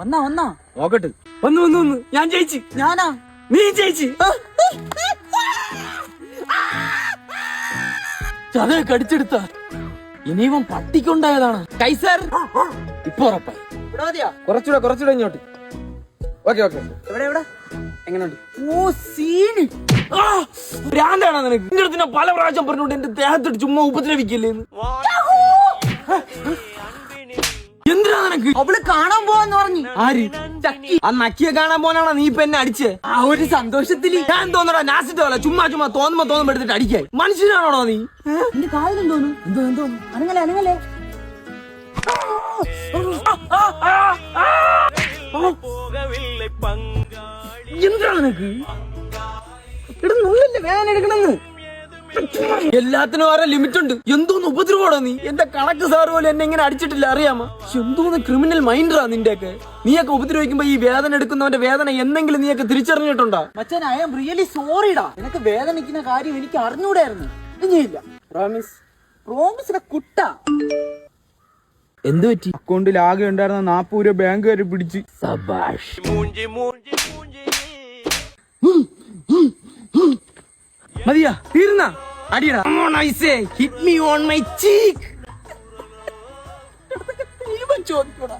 വന്നാ വന്നാ. നോക്കട്ട്. വന്നു വന്നു വന്നു. ഞാൻ ജയിച്ച്. ഞാനാ? നീ ജയിച്ച്. ചത കടിച്ചെടുത്ത. ഇനിവൻ പട്ടിക്കുണ്ടായതാണ്. കൈസർ. ഇപ്പൊ ഉറപ്പായി. കുറച്ചുകൂടെ കുറച്ചുകൂടെ ഇങ്ങോട്ട്. Okay okay. എവിടെ എവിടെ? എങ്ങനെയുണ്ട് ഓ സീന്. ആ, ഭ്രാന്താണോ നിനക്ക്? നിന്റെ അടുത്ത് ഞാൻ പല പ്രാവശ്യം പറഞ്ഞോണ്ട് എന്റെ ദേഹത്തോട്ട് ചുമ്മാ ഉപദ്രവിക്കില്ലേന്ന്? നിനക്ക് അവൾ കാണാൻ പോവാന്ന് പറഞ്ഞു ആര് ചക്കി ആ നക്കിയെ കാണാൻ പോനാണോ നീ ഇപ്പൊ എന്നെ അടിച്ച് ആ ഒരു സന്തോഷത്തിൽ ഞാൻ തോന്നടാ നാസിട്ടോ പോലെ ചുമ്മാ ചുമ്മാ തോന്നുമ്പോ തോന്നുമ്പോ എടുത്തിട്ട് അടിക്കായി മനുഷ്യനാണോ നീ എന്റെ കാലിലും തോന്നു എന്തോ എന്തോ അനങ്ങലേ അനങ്ങലേ എന്താണ് നിനക്ക് ഇടുന്നുള്ളില്ലേ വേദന എടുക്കണെന്ന് എല്ലാത്തിനും ഓരോ ലിമിറ്റ് ഉണ്ട് എന്തോന്ന് ഉപദ്രവോടോ നീ? എന്റെ കണക്ക് സാർ പോലും എന്നെ ഇങ്ങനെ അടിച്ചിട്ടില്ല അറിയാമോ? എന്തോന്ന് ക്രിമിനൽ മൈൻഡാ നിന്റെയൊക്കെ? നീയൊക്കെ ഉപദ്രവിക്കുമ്പോ ഈ വേദന എടുക്കുന്നവന്റെ വേദന എന്തെങ്കിലും നീയൊക്കെ തിരിച്ചറിഞ്ഞിട്ടുണ്ടോ? മച്ചാൻ ഐ ആം റിയലി സോറിടാ നിനക്ക് വേദനിക്കുന്ന കാര്യം എനിക്ക് അറിഞ്ഞൂടായിരുന്നു. ഇനിയില്ല. പ്രോമിസ് പ്രോമിസിന്റെ കുട്ട. എന്ത് പറ്റി? അക്കൗണ്ടിൽ ആകെ ഉണ്ടായിരുന്ന നാപ്പൂര് രൂപ ബാങ്ക് വരെ പിടിച്ച്. സബാഷ്. മതിയാ? തീർന്ന? അടിയടാ. Hit me on my cheek ചോദിക്കൂടാ.